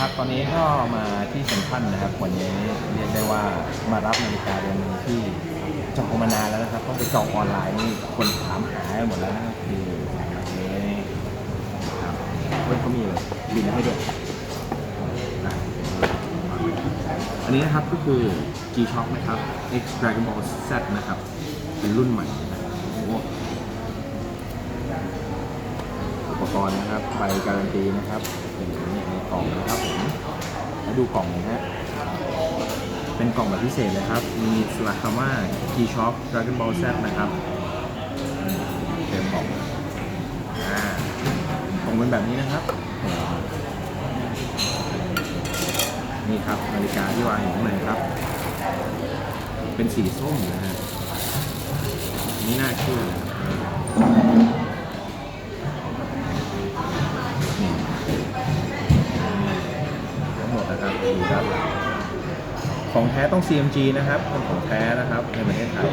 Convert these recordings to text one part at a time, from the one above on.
ครับ ตอนนี้ก็มาที่เซ็นทรัลนะครับ วันนี้เรียกได้ว่ามารับนาฬิกาเรือนหนึงที่จองมานานแล้วนะครับต้องไปจองออนไลน์นี่คนถามหาหมดแล้วนะคืออันนี้ครับเว้ยเขามีเลยบินให้ด้วยอันนี้นะครับก็คือ G-Shock นะครับ X Dragon Ball Z นะครับ เป็นรุ่นใหม่นะครับโอ้โห อุป กรณ์นะครับใบการันตีนะครับอย่างนี้ในกล่องนะครับผมแล้วดูกล่องนะฮะเป็นกล่องแบบพิเศษเลยครับ มีสลักคำว่า G-Shock Dragon Ball Z นะครับเต็มกล่องอ่ากล่องเป็นแบบนี้นะครับนี่ครับนาฬิกาที่วางอยู่ข้างในครับ เป็นสีส้มนะฮะนี่น่าเชื่อนะครับ ดนะครับดูด้านหลังของแท้ต้อง CMG นะครับเป็นของแท้นะครับในประเทศไทย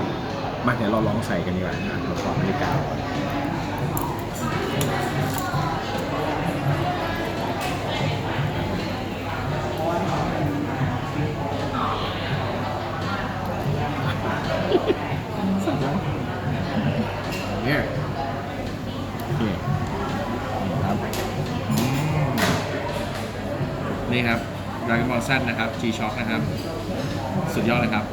มาเดี๋ยวเราลองใส่กันดีกว่านะเราขอนาฬิกาก่อเนี่ยนี่ครับนี่ครับ Dragon Ball Z นะครับ G-Shock นะครับ สุดยอดเลยครับ